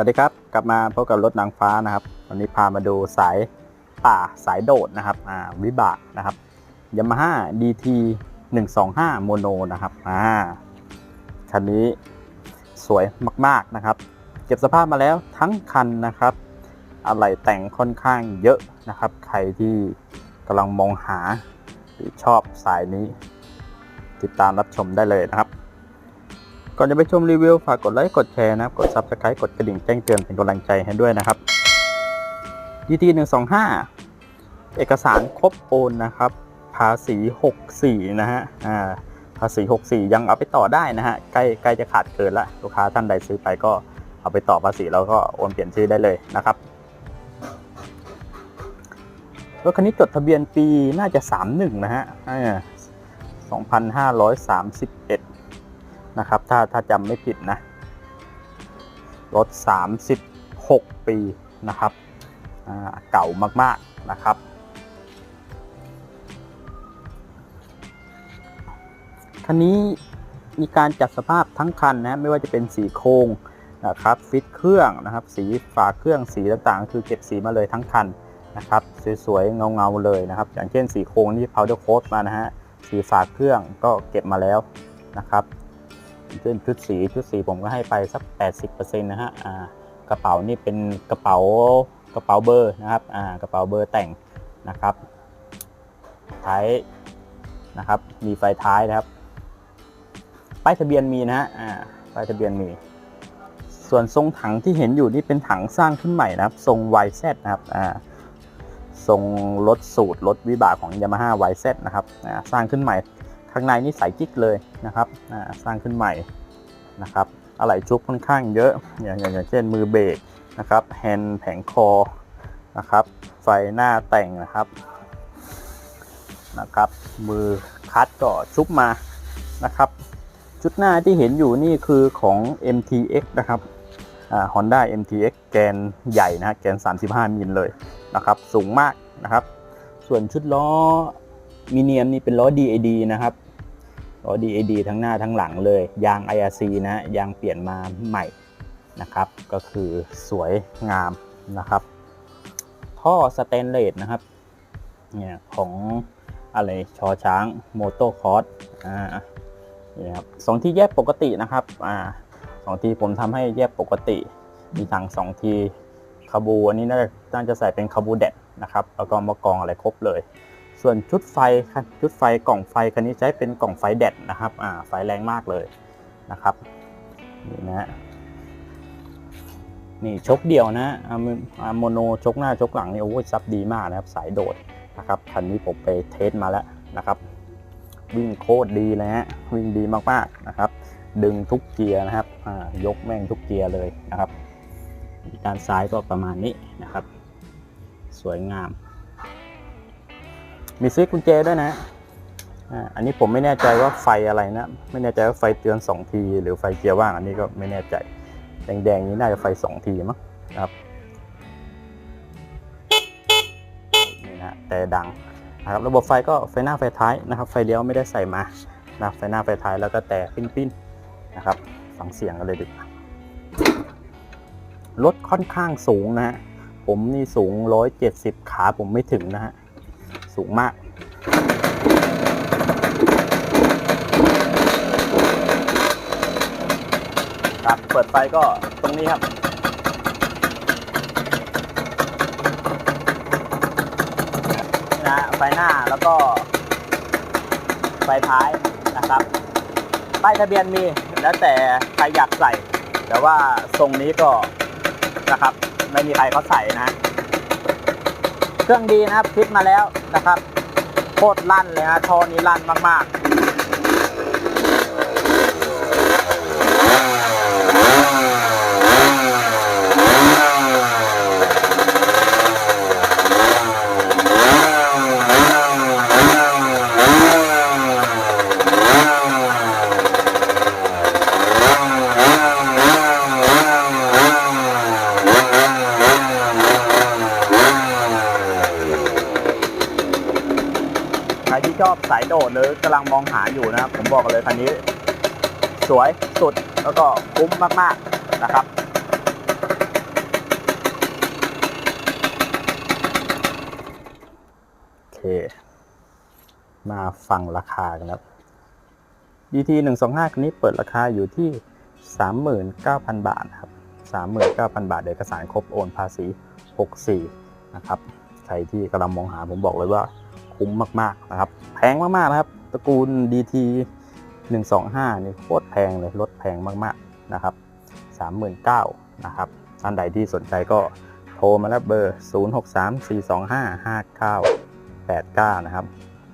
วัสดีครับ กลับมาพบกับรถนางฟ้านะครับ วันนี้พามาดูสายป่าสายโดดนะครับอ่าวิบากนะครับยามาฮ่า DT 125โมโนนะครับอ่าคันนี้สวยมากๆนะครับ เก็บสภาพมาแล้วทั้งคันนะครับ อะไรแต่งค่อนข้างเยอะนะครับ ใครที่กำลังมองหาหรือชอบสายนี้ ติดตามรับชมได้เลยนะครับ ก่อนจะไปชมรีวิวฝากกดไลค์กดแชร์นะครับ กด Subscribe กดกระดิ่งแจ้งเตือนเป็นกำลังใจให้ด้วยนะครับ DT 125 เอกสารครบโอนนะครับ ภาษี 64 นะฮะอ่าภาษี 64 ยังเอาไปต่อได้นะฮะใกล้ใกล้จะขาดเกินละลูกค้าท่านใดซื้อไปก็เอาไปต่อภาษีแล้วก็โอนเปลี่ยนชื่อได้เลยนะครับรถคันนี้จดทะเบียนปีน่าจะ 31 นะฮะอ่า2531 นะครับ ถ้าถ้าจำไม่ผิดนะ รถ 36 ปีนะครับ เก่ามากๆนะครับ คันนี้มีการจัดสภาพทั้งคันนะไม่ว่าจะเป็นสีโครงนะครับฟิตเครื่องนะครับ สีฝาเครื่องสีต่างๆ คือเก็บสีมาเลยทั้งคันนะครับ สวยๆ เงาๆเลยนะครับ อย่างเช่นสีโครงที่ powder coat มานะฮะสีฝาเครื่องก็เก็บมาแล้วนะครับ ช่นชุดสีชุดสีผมก็ให้ไปสัก 80%นะฮะอ่ากระเป๋านี่เป็นกระเป๋ากระเป๋าเบอร์นะครับอ่ากระเป๋าเบอร์แต่งนะครับท้ายนะครับมีไฟท้ายนะครับป้ายทะเบียนมีนะฮะอ่าป้ายทะเบียนมีส่วนทรงถังที่เห็นอยู่นี่เป็นถังสร้างขึ้นใหม่นะครับ ทรง YZ นะครับอ่าทรงรถสูตรรถวิบากของ Yamaha YZ นะครับอ่าสร้างขึ้นใหม่ ข้างในนี่ใสกิ๊กเลยนะครับสร้างขึ้นใหม่นะครับอะไหล่ชุบค่อนข้างเยอะอย่างอย่างเช่นมือเบรกนะครับแฮนด์แผงคอนะครับไฟหน้าแต่งนะครับนะครับ มือคัดก็ชุบมานะครับ ชุดหน้าที่เห็นอยู่นี่คือของ MTX นะครับฮอ่า Honda MTX แกนใหญ่นะฮะแกน 35 มิลเลยนะครับ สูงมากนะครับ ส่วนชุดล้อมิเนียมนี่เป็นล้อ DAD นะครับ ล้อ DAD ทั้งหน้าทั้งหลังเลย ยาง IRC นะยางเปลี่ยนมาใหม่นะครับ ก็คือสวยงามนะครับ ท่อสแตนเลสนะครับเนี่ยของอะไรชอช้างโมโตคอร์สอ่านี่ครับสองที่แยกปกตินะครับอ่าสองทีผมทำให้แยกปกติ มีถังสองทีคาบูอันนี้น่าจะน่าจะใส่เป็นคาบูแดดนะครับ แล้วก็มากองอะไรครบเลย ส่วนชุดไฟครับชุดไฟกล่องไฟคันนี้ใช้เป็นกล่องไฟแดดนะครับอ่าไฟแรงมากเลยนะครับนี่นะฮะนี่ชกเดียวนะอาอาโมโนชกหน้าชกหลังนี่โอ้ยซับดีมากนะครับสายโดดนะครับคันนี้ผมไปเทสมาแล้วนะครับ วิ่งโคตรดีเลยฮะวิ่งดีมากๆนะครับ ดึงทุกเกียร์นะครับอ่ายกแม่งทุกเกียร์เลยนะครับด้านซ้ายก็ประมาณนี้นะครับ สวยงาม มีซื้อกุญแจด้วยนะอันนี้ผมไม่แน่ใจว่าไฟอะไรนะ ไม่แน่ใจว่าไฟเตือน 2 ที หรือไฟเกียร์ว่างอันนี้ก็ไม่แน่ใจ แดงๆนี้น่าจะไฟ 2 ทีมั้งนะครับนี่นะแต่ดังนะครับระบบไฟก็ไฟหน้าไฟท้ายนะครับ ไฟเลี้ยวไม่ได้ใส่มานะไฟหน้าไฟท้ายแล้วก็แต่ปิ้นๆนะครับฟังเสียงกันเลยดีกว่ารถค่อนข้างสูงนะฮะผมนี่สูง 170 ขาผมไม่ถึงนะฮะ สูงมาก ครับเปิดไฟก็ตรงนี้ครับนี่นะไฟหน้าแล้วก็ ไฟท้ายนะครับป้ายทะเบียนมีแล้วแต่ใครอยากใส่ แต่ว่าทรงนี้ก็นะครับ ไม่มีใครเขาใส่นะ เครื่องดีนะครับฟิตมาแล้ว นะครับ โคตรลั่นเลยฮะท่อนี้ลั่นมากๆ ชอบสายโดดหรือกำลังมองหาอยู่นะครับ ผมบอกเลยคันนี้ สวยสุดแล้วก็คุ้มมากๆนะครับโอเค มาฟังราคากันแล้ว DT 125 คันนี้เปิดราคาอยู่ที่ 39,000 บาทครับ 39,000 บาทเอกสารครบโอนภาษี 64 นะครับ ใครที่กำลังมองหาผมบอกเลยว่า คุ้มมากๆนะครับแพงมากๆนะครับตระกูล DT 125นี่โคตรแพงเลยรถแพงมากๆนะครับ39,000นะครับท่านใดที่สนใจก็โทรมาแล้วเบอร์ 0634255989 นะครับ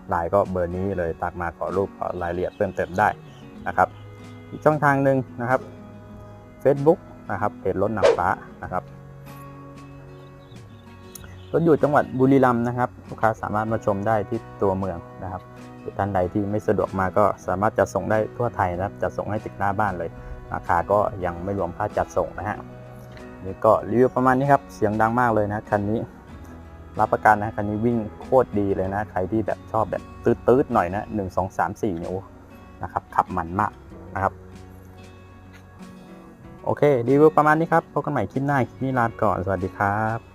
ไลน์ก็เบอร์นี้เลยตักมาขอรูปขอรายละเอียดเพิ่มเติมได้นะครับ อีกช่องทางหนึ่งนะครับ Facebook นะครับเพจรถหนักฟ้านะครับ รถอยู่จังหวัดบุรีรัมย์นะครับ ลูกค้าสามารถมาชมได้ที่ตัวเมืองนะครับหรือท่านใดที่ไม่สะดวกมาก็สามารถจะส่งได้ทั่วไทยนะครับจะส่งให้ถึงหน้าบ้านเลย ราคาก็ยังไม่รวมค่าจัดส่งนะฮะนี่ก็รีวิวประมาณนี้ครับ เสียงดังมากเลยนะคันนี้ รับประกันนะคันนี้วิ่งโคตรดีเลยนะ ใครที่แบบชอบแบบตืดๆหน่อยนะหนึ่งสองสามสี่นิ้วนะครับขับมันมากนะครับ โอเครีวิวประมาณนี้ครับพบกันใหม่คลิปหน้าคลิปนี้ลาก่อนสวัสดีครับ